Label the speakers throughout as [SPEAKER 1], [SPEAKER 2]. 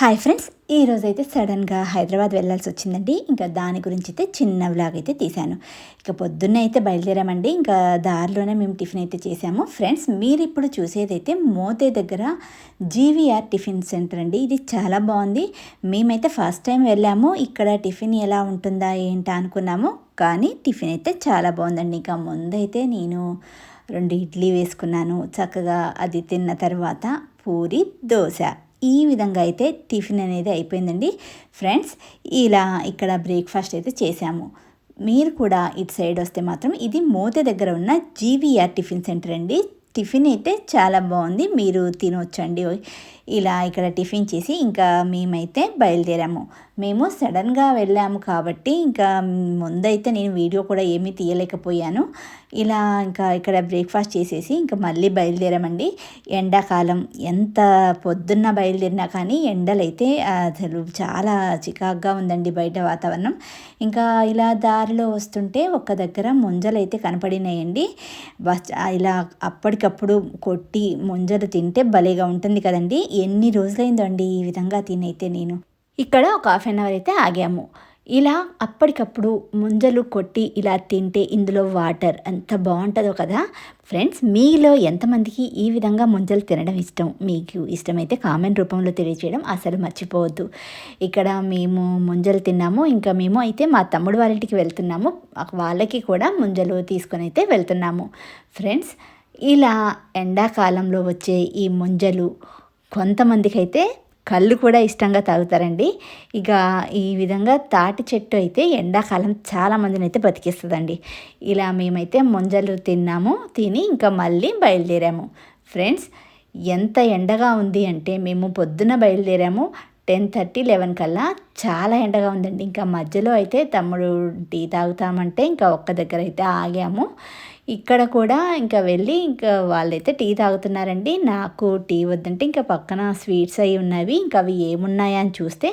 [SPEAKER 1] Hi friends ఈరోజు అయితే సడన్గా హైదరాబాద్ వెళ్ళాల్సి వచ్చిందండి. ఇంకా దాని గురించి అయితే చిన్న వ్లాగ్ అయితే తీశాను. ఇక పొద్దున్నే అయితే బయలుదేరామండి. ఇంకా దారిలోనే మేము టిఫిన్ అయితే చేసాము ఫ్రెండ్స్ మీరు ఇప్పుడు చూసేదైతే మోతే దగ్గర జీవీఆర్ టిఫిన్ సెంటర్ అండి. ఇది చాలా బాగుంది. మేమైతే ఫస్ట్ టైం వెళ్ళాము. ఇక్కడ టిఫిన్ ఎలా ఉంటుందా ఏంటా అనుకున్నాము. కానీ టిఫిన్ అయితే చాలా బాగుందండి. ఇంకా ముందైతే నేను రెండు ఇడ్లీ వేసుకున్నాను. చక్కగా అది తిన్న తర్వాత పూరి దోశ. ఈ విధంగా అయితే టిఫిన్ అనేది అయిపోయిందండి. ఫ్రెండ్స్ ఇలా ఇక్కడ బ్రేక్ఫాస్ట్ అయితే చేశాము. మీరు కూడా ఇటు సైడ్ వస్తే మాత్రం ఇది మోతే దగ్గర ఉన్న జీవీఆర్ టిఫిన్ సెంటర్ అండి. టిఫిన్ అయితే చాలా బాగుంది. మీరు తినొచ్చండి. ఇలా ఇక్కడ టిఫిన్ చేసి ఇంకా మేమైతే బయలుదేరాము. మేము సడన్గా వెళ్ళాము కాబట్టి ఇంకా ముందైతే నేను వీడియో కూడా ఏమీ తీయలేకపోయాను. ఇలా ఇంకా ఇక్కడ బ్రేక్ఫాస్ట్ చేసేసి ఇంకా మళ్ళీ బయలుదేరామండి. ఎండాకాలం ఎంత పొద్దున్న బయలుదేరినా కానీ ఎండలైతే అసలు చాలా చికాగ్గా ఉందండి బయట వాతావరణం. ఇంకా ఇలా దారిలో వస్తుంటే ఒక దగ్గర ముంజలైతే కనపడినాయండి. ఇలా అప్పటికప్పుడు కొట్టి ముంజలు తింటే భలేగా ఉంటుంది కదండి. ఎన్ని రోజులైందో అండి ఈ విధంగా తినైతే నేను. ఇక్కడ ఒక హాఫ్ అన్ అవర్ అయితే ఆగాము. ఇలా అప్పటికప్పుడు ముంజలు కొట్టి ఇలా తింటే ఇందులో వాటర్. ఎంత బాగుంటుందో కదా. ఫ్రెండ్స్ మీలో ఎంతమందికి ఈ విధంగా ముంజలు తినడం ఇష్టం? మీకు ఇష్టమైతే కామెంట్ రూపంలో తెలియచేయడం అసలు మర్చిపోవద్దు. ఇక్కడ మేము ముంజలు తిన్నాము. ఇంకా మేము అయితే మా తమ్ముడు వాళ్ళ ఇంటికి వెళ్తున్నాము. వాళ్ళకి కూడా ముంజలు తీసుకొని అయితే వెళ్తున్నాము. ఫ్రెండ్స్ ఇలా ఎండాకాలంలో వచ్చే ఈ ముంజలు కొంతమందికి అయితే కళ్ళు కూడా ఇష్టంగా తాగుతారండి. ఇక ఈ విధంగా తాటి చెట్టు అయితే ఎండాకాలం చాలామందిని అయితే బతికిస్తుందండి. ఇలా మేమైతే ముంజలు తిన్నాము తిని ఇంకా మళ్ళీ బయలుదేరాము. ఫ్రెండ్స్ ఎంత ఎండగా ఉంది అంటే మేము పొద్దున బయలుదేరాము టెన్ థర్టీ లెవెన్ కల్లా. చాలా ఎండగా ఉందండి. ఇంకా మధ్యలో అయితే తమ్ముడు టీ తాగుతామంటే ఇంకా ఒక్క దగ్గర అయితే ఆగాము. ఇక్కడ కూడా ఇంకా వెళ్ళి ఇంకా వాళ్ళైతే టీ తాగుతున్నారండి. నాకు టీ వద్దంటే ఇంకా పక్కన స్వీట్స్ అవి ఉన్నవి ఇంకా అవి ఏమున్నాయా అని చూస్తే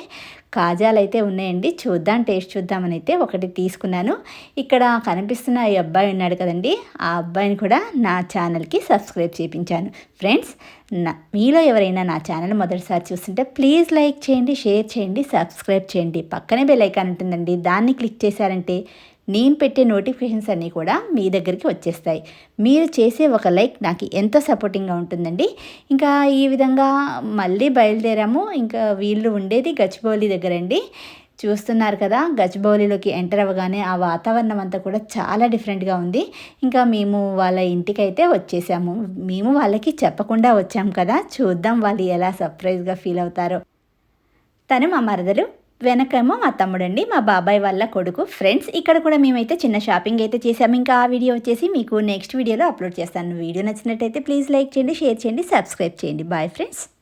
[SPEAKER 1] కాజాలు అయితే ఉన్నాయండి. చూద్దాం టేస్ట్ చూద్దామని అయితే ఒకటి తీసుకున్నాను. ఇక్కడ కనిపిస్తున్న ఈ అబ్బాయి ఉన్నాడు కదండి. ఆ అబ్బాయిని కూడా నా ఛానల్కి సబ్స్క్రైబ్ చేయించాను ఫ్రెండ్స్ నా మీలో ఎవరైనా నా ఛానల్ మొదటిసారి చూస్తుంటే ప్లీజ్ లైక్ చేయండి షేర్ చేయండి సబ్స్క్రైబ్ చేయండి. పక్కనే బెల్ ఐకాన్ ఉంటుందండి. దాన్ని క్లిక్ చేశారంటే నేను పెట్టే నోటిఫికేషన్స్ అన్నీ కూడా మీ దగ్గరికి వచ్చేస్తాయి. మీరు చేసే ఒక లైక్ నాకు ఎంతో సపోర్టింగ్గా ఉంటుందండి. ఇంకా ఈ విధంగా మళ్ళీ బయలుదేరాము. ఇంకా వీళ్ళు ఉండేది గచ్చిబౌలి దగ్గర అండి చూస్తున్నారు కదా గచ్చిబౌలిలోకి ఎంటర్ అవ్వగానే ఆ వాతావరణం అంతా కూడా చాలా డిఫరెంట్గా ఉంది. ఇంకా మేము వాళ్ళ ఇంటికైతే వచ్చేసాము. మేము వాళ్ళకి చెప్పకుండా వచ్చాము కదా. చూద్దాం వాళ్ళు ఎలా సర్ప్రైజ్గా ఫీల్ అవుతారో. తను మా మరదలు వెనకేమో మా తమ్ముడండి మా బాబాయ్ వాళ్ళ కొడుకు. ఫ్రెండ్స్ ఇక్కడ కూడా మేమైతే చిన్న షాపింగ్ అయితే చేసాము ఇంకా ఆ వీడియో వచ్చేసి మీకు నెక్స్ట్ వీడియోలో అప్లోడ్ చేస్తాను. వీడియో నచ్చినట్టయితే ప్లీజ్ లైక్ చేయండి షేర్ చేయండి సబ్స్క్రైబ్ చేయండి. Bye friends